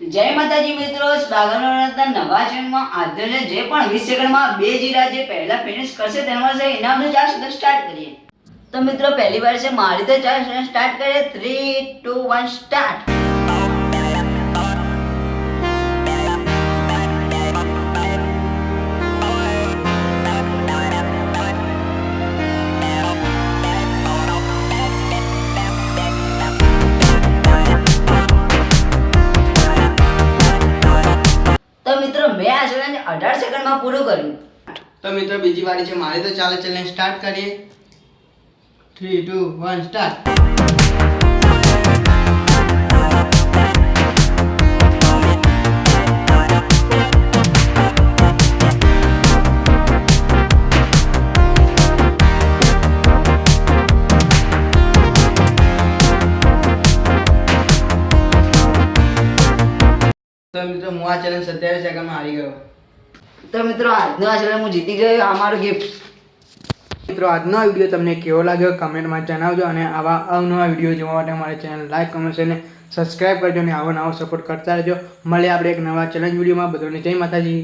જય માતાજી મિત્રો સ્વાગત નવા ચેનલમાં આજનો જે પણ વીસ સેકન્ડમાં બે જીરા જે પહેલા ફિનિશ કરશે તેમાં છે, એના ઇનામનું ચાર સુધી સ્ટાર્ટ કરીએ. તો મિત્રો, પહેલી વાર છે, મારી તો ચાર સ્ટાર્ટ કરીએ. થ્રી ટુ વન સ્ટાર્ટ મિત્રો, મેં આ જોડાને અઢાર સેકન્ડમાં પૂરું કર્યું. તો મિત્રો, બીજી વારી છે, મારે તો ચાલે ચાલે સ્ટાર્ટ કરીએ. થ્રી ટુ વન સ્ટાર્ટ તો મિત્રો હું આ ચેલેન્જ સત્યાવીસ સેકન્ડમાં હારી ગયો. તો મિત્રો આજનો આ ચેલેન્જ હું જીતી ગયો અમારો ગિફ્ટ મિત્રો આજનો વીડિયો તમને કેવો લાગ્યો કમેન્ટમાં જણાવજો અને આવા અવનવા વીડિયો જોવા માટે મારી ચેનલ લાઈક કમેન્ટ અને સબસ્ક્રાઈબ કરજો અને આવો નવો સપોર્ટ કરતા રહેજો. મળે આપણે એક નવા ચેલેન્જ વિડીયોમાં બધોને જય માતાજી.